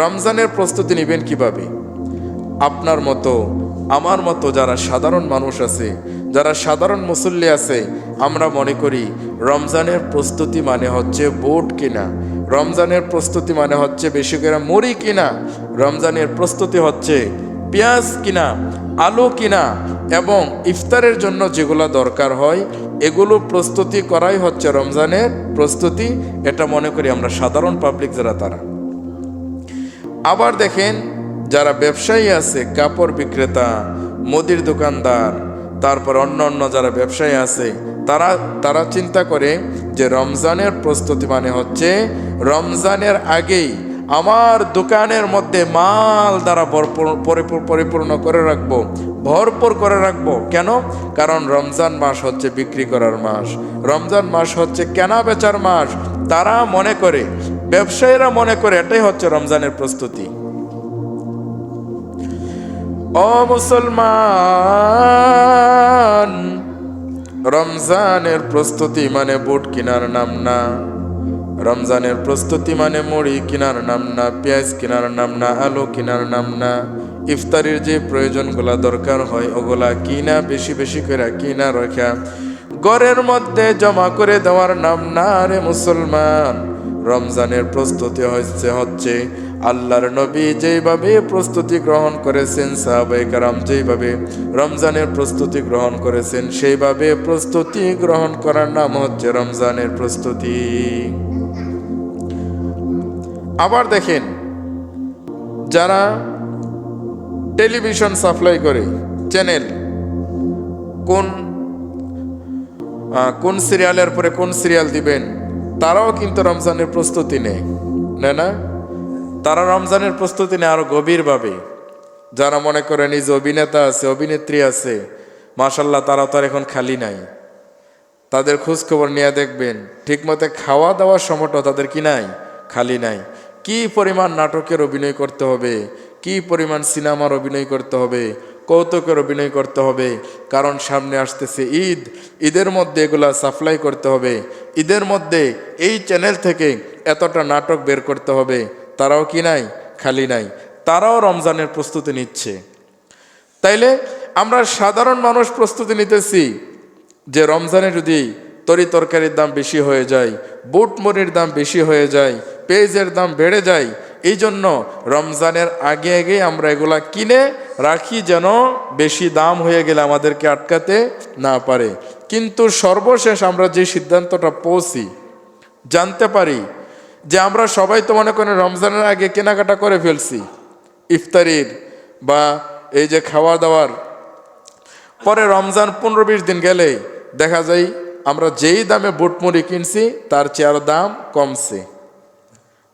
রমজানের প্রস্তুতি নেবেন কীভাবে? আপনার মতো, আমার মতো যারা সাধারণ মানুষ আছে, যারা সাধারণ মুসল্লি আছে, আমরা মনে করি রমজানের প্রস্তুতি মানে হচ্ছে বোট কিনা। রমজানের প্রস্তুতি মানে হচ্ছে বেশি করে মুড়ি কিনা। রমজানের প্রস্তুতি হচ্ছে পেঁয়াজ কিনা, আলু কিনা এবং ইফতারের জন্য যেগুলো দরকার হয়, এগুলো প্রস্তুতি করাই হচ্ছে রমজানের প্রস্তুতি। এটা মনে করি আমরা সাধারণ পাবলিক যারা তারা। আবার দেখেন, যারা ব্যবসায়ী আছে, কাপড় বিক্রেতা, মুদির দোকানদার, তারপর অন্য অন্য যারা ব্যবসায়ী আছে, তারা তারা চিন্তা করে যে রমজানের প্রস্তুতি মানে হচ্ছে, রমজানের আগেই আমার দোকানের মধ্যে মাল দ্বারা ভরপুর পরিপূর্ণ করে রাখব, ভরপুর করে রাখব। কেন? কারণ রমজান মাস হচ্ছে বিক্রি করার মাস। রমজান মাস হচ্ছে কেনা বেচার মাস। তারা মনে করে ব্যবসায়ীরা মনে করে এটাই হচ্ছে রমজানের প্রস্তুতি। ও মুসলমান, রমজানের প্রস্তুতি মানে বুট কেনার নাম না। রমজানের প্রস্তুতি মানে মুড়ি কেনার নাম না, পেঁয়াজ কেনার নাম না, আলু কেনার নাম না। ইফতারির যে প্রয়োজনগুলা দরকার হয়, ওগুলা কিনা, বেশি বেশি করে কিনা রাখা ঘরের মধ্যে জমা করে দেওয়ার নাম না রে মুসলমান। রমজানের প্রস্তুতি হচ্ছে হচ্ছে আল্লাহর নবী যেইভাবে প্রস্তুতি গ্রহণ করেছেন সাহাবাই কারাম যেইভাবে রমজানের প্রস্তুতি গ্রহণ করেছেন, সেইভাবে প্রস্তুতি গ্রহণ করার নাম হচ্ছে রমজানের প্রস্তুতি। আবার দেখেন, যারা টেলিভিশন সাপ্লাই করে, চ্যানেল, কোন কোন সিরিয়ালের পরে কোন সিরিয়াল দিবেন তারাও কিন্তু রমজানের প্রস্তুতি নেয়, না না? তারা রমজানের প্রস্তুতি নেয় আরও গভীরভাবে। যারা মনে করে নিজ অভিনেতা আছে, অভিনেত্রী আছে মাসাল্লাহ তারা তো আর এখন খালি নাই। তাদের খোঁজ খবর নিয়ে দেখবেন, ঠিকমতো খাওয়া দাওয়ার সময়টা তাদের কি নাই? খালি নাই। কি পরিমাণ নাটকের অভিনয় করতে হবে? কি পরিমাণ সিনেমার অভিনয় করতে হবে? কৌতুকের অভিনয় করতে হবে। কারণ সামনে আসতেছে ঈদ। ঈদের মধ্যে এগুলা সাপ্লাই করতে হবে। ঈদের মধ্যে এই চ্যানেল থেকে এতটা নাটক বের করতে হবে। তারাও কি নাই? খালি নাই। তারাও রমজানের প্রস্তুতি নিচ্ছে। তাইলে আমরা সাধারণ মানুষ প্রস্তুতি নিতেছি যে রমজানে যদি তরি তরকারির দাম বেশি হয়ে যায়, বুট মুড়ির দাম বেশি হয়ে যায়, পেঁয়াজের দাম বেড়ে যায় এই জন্য রমজানের আগে আগে আমরা এগুলা কিনে রাখি যেন বেশি দাম হয়ে গেলে আমাদেরকে আটকাতে না পারে। কিন্তু সর্বশেষ আমরা যে সিদ্ধান্তটা পৌঁছি, জানতে পারি যে আমরা সবাই তো মনে করেন রমজানের আগে কেনাকাটা করে ফেলছি। ইফতারির বা এই যে খাওয়া দাওয়ার পরে রমজান পনেরো বিশ দিন গেলে দেখা যায় আমরা যেই দামে বুটমুড়ি কিনছি, তার চেয়ে আরও দাম কমছে।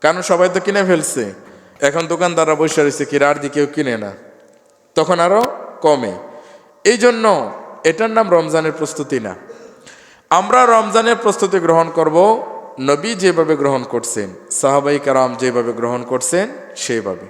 কারণ সবাই তো কিনে ফেলছে? এখন দোকানদাররা বসে রয়েছে, কি আর দিয়ে কেউ কিনে না। তখন আরও কমে। এই জন্য এটার নাম রমজানের প্রস্তুতি না। আমরা রমজানের প্রস্তুতি গ্রহণ করব, নবী যেভাবে গ্রহণ করছেন, সাহাবাই কারাম যেভাবে গ্রহণ করছেন, সেইভাবে।